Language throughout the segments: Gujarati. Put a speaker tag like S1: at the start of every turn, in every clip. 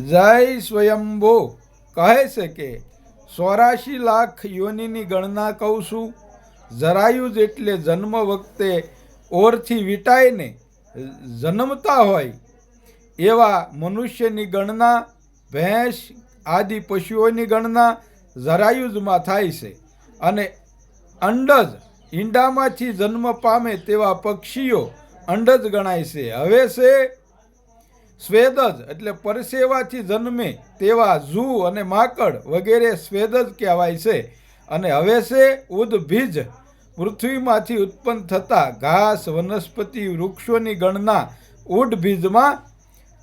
S1: જય સ્વયંભો. કહે છે કે, ચોરાશી લાખ યોનિની ગણના કહું છું. જરાયુજ એટલે જન્મ વખતે ઓરથી વીટાઈને જન્મતા હોય. એવા મનુષ્યની ગણના, ભેંસ આદિ પશુઓની ગણના જરાયુજમાં થાય છે. અને અંડજ ઈંડામાંથી જન્મ પામે તેવા પક્ષીઓ અંડજ ગણાય છે. હવે છે સ્વેદજ એટલે પરસેવાથી જન્મે તેવા ઝૂ અને માકડ વગેરે સ્વેદજ કહેવાય છે. અને હવે છે ઉદભીજ, પૃથ્વીમાંથી ઉત્પન્ન થતા ઘાસ, વનસ્પતિ, વૃક્ષોની ગણના ઉડભીજમાં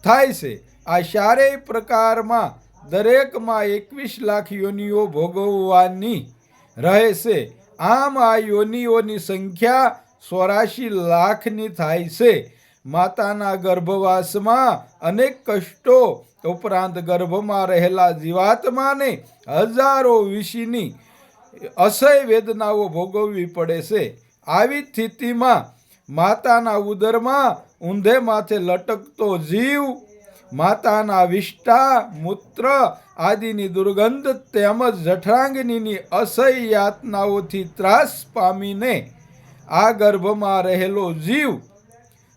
S1: થાય છે. આ ચારેય પ્રકારમાં દરેકમાં એકવીસ લાખ યોનિઓ ભોગવવાની રહે છે. આમ આ યોનિઓની સંખ્યા ચોરાશી લાખની થાય છે. માતાના ગર્ભવાસમાં અનેક કષ્ટો. ઉપરાંત ગર્ભમાં રહેલા જીવાત્માને હજારો વિશીની અસહ્ય વેદનાઓ ભોગવવી પડે છે. આવી સ્થિતિમાં માતાના ઉદરમાં ઊંધે માથે લટકતો જીવ, માતાના વિષ્ઠા, મૂત્ર આદિની દુર્ગંધ તેમજ જઠરાંગનીની અસહ્ય યાતનાઓથી ત્રાસ પામીને આ ગર્ભમાં રહેલો જીવ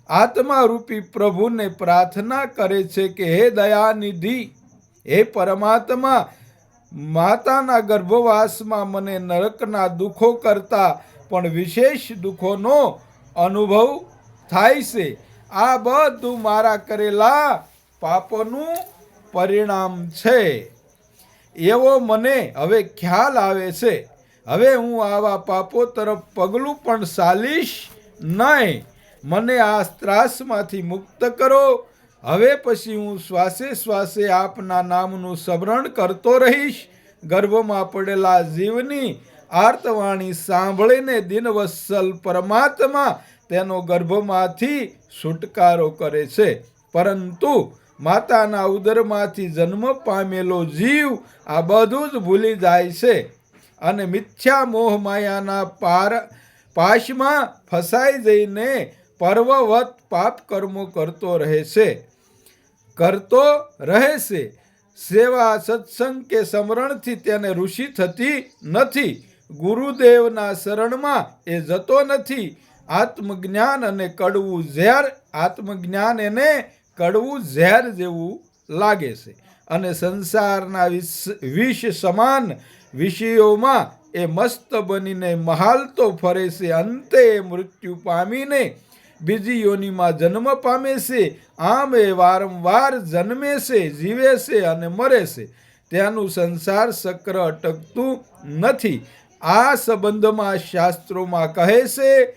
S1: આત્મારૂપી પ્રભુને પ્રાર્થના કરે છે કે હે દયાનિધિ, હે પરમાત્મા, માતાના ગર્ભવાસમાં મને નરકના દુઃખો કરતા પણ વિશેષ દુઃખોનો અનુભવ થાય છે. આ બધું મારા કરેલા પાપોનું પરિણામ છે. એવો મને હવે ખ્યાલ આવે છે. હવે હું આવા પાપો તરફ પગલું પણ ચાલીશ નહીં. મને આ ત્રાસમાંથી મુક્ત કરો. હવે પછી હું શ્વાસે શ્વાસે આપના નામનું સ્મરણ કરતો રહીશ. ગર્ભમાં પડેલા જીવની આર્તવાણી સાંભળીને દિનવત્સલ પરમાત્મા તેનો ગર્ભમાંથી છુટકારો કરે છે. પરંતુ માતાના ઉદરમાંથી જન્મ પામેલો જીવ આ બધું જ ભૂલી જાય છે અને મિથ્યા મોહ માયાના પાર પાશમાં ફસાઈ જઈને પર્વવત પાપ કર્મો કરતો રહે છે. કરતો રહે છે. સેવા સત્સંગ કે સ્મરણથી તેને ઋષિ થતી નથી. ગુરુદેવના શરણમાં એ જતો નથી. આત્મજ્ઞાન અને કડવું ઝેર, આત્મજ્ઞાન એને કડવું ઝેર જેવું લાગે છે. અને સંસારના વિષ સમાન વિષયોમાં એ મસ્ત બનીને મહાલતો ફરે છે. અંતે મૃત્યુ પામીને બીજી યોનિમાં જન્મ પામે છે, આમ એ વારંવાર જન્મે છે, જીવે છે અને મરે છે. ત્યાંનું સંસાર ચક્ર અટકતું નથી. આ સંબંધમાં શાસ્ત્રોમાં કહે છે,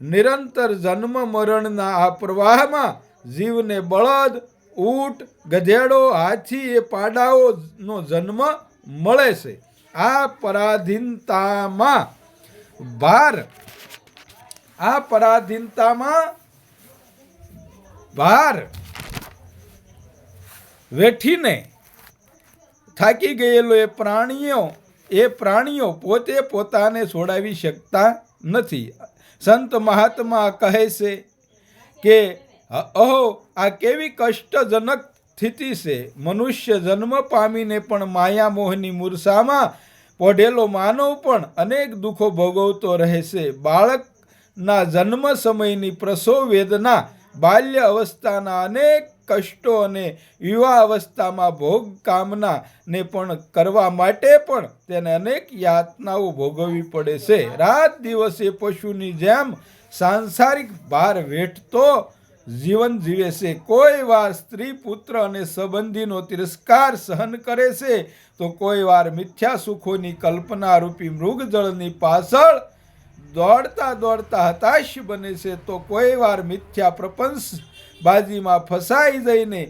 S1: નિરંતર જન્મ મરણના આ પ્રવાહમાં જીવને બળદ, ઊંટ, ગધેડો, હાથી એ પાડાઓનો જન્મ મળે છે. આ પરાધીનતામાં ભાર આ પરાધીનતામાં ભાર વેઠીને થાકી ગયેલો એ પ્રાણીઓ એ પ્રાણીઓ પોતે પોતાને છોડાવી શકતા નથી. સંત મહાત્મા કહે છે કે, અહો, આ કેવી કષ્ટજનક સ્થિતિ છે. મનુષ્ય જન્મ પામીને પણ માયા મોહની મૂર્છામાં પોઢેલો માનવ પણ અનેક દુઃખો ભોગવતો રહે છે. બાળકના જન્મ સમયની પ્રસવ વેદના, બાલ્ય અવસ્થાના અનેક કષ્ટો અને યુવા અવસ્થામાં ભોગ કામના ને પણ કરવા માટે પણ તેને અનેક યાતનાઓ ભોગવવી પડે છે. રાત દિવસે પશુની જેમ સાંસારિક ભાર વેઠતો જીવન જીવે છે. કોઈ વાર સ્ત્રી, પુત્ર અને સંબંધીનો તિરસ્કાર સહન કરે છે, તો કોઈ વાર મિથ્યા સુખોની કલ્પના રૂપી મૃગજળની પાછળ દોડતા દોડતા હતાશ બને છે તો કોઈ વાર મિથ્યા પ્રપંચ બાજીમાં ફસાઈ જઈને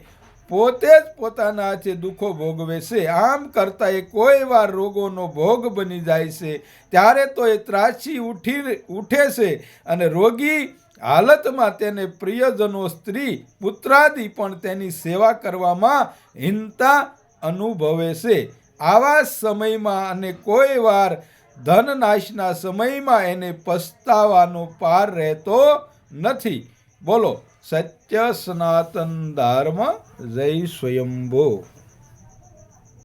S1: પોતે જ પોતાના હાથે દુઃખો ભોગવે છે. આમ કરતા એ કોઈ વાર રોગોનો ભોગ બની જાય છે. ત્યારે તો એ ત્રાસી ઉઠી ઉઠે છે અને રોગી હાલતમાં તેને પ્રિયજનો, સ્ત્રી, પુત્રાદી પણ તેની સેવા કરવામાં હિંતા અનુભવે છે. આવા સમયમાં અને કોઈ વાર ધનનાશના સમયમાં એને પસ્તાવાનો પાર રહેતો નથી. બોલો સત્ય સનાતન ધર્મ જય સ્વયંભો.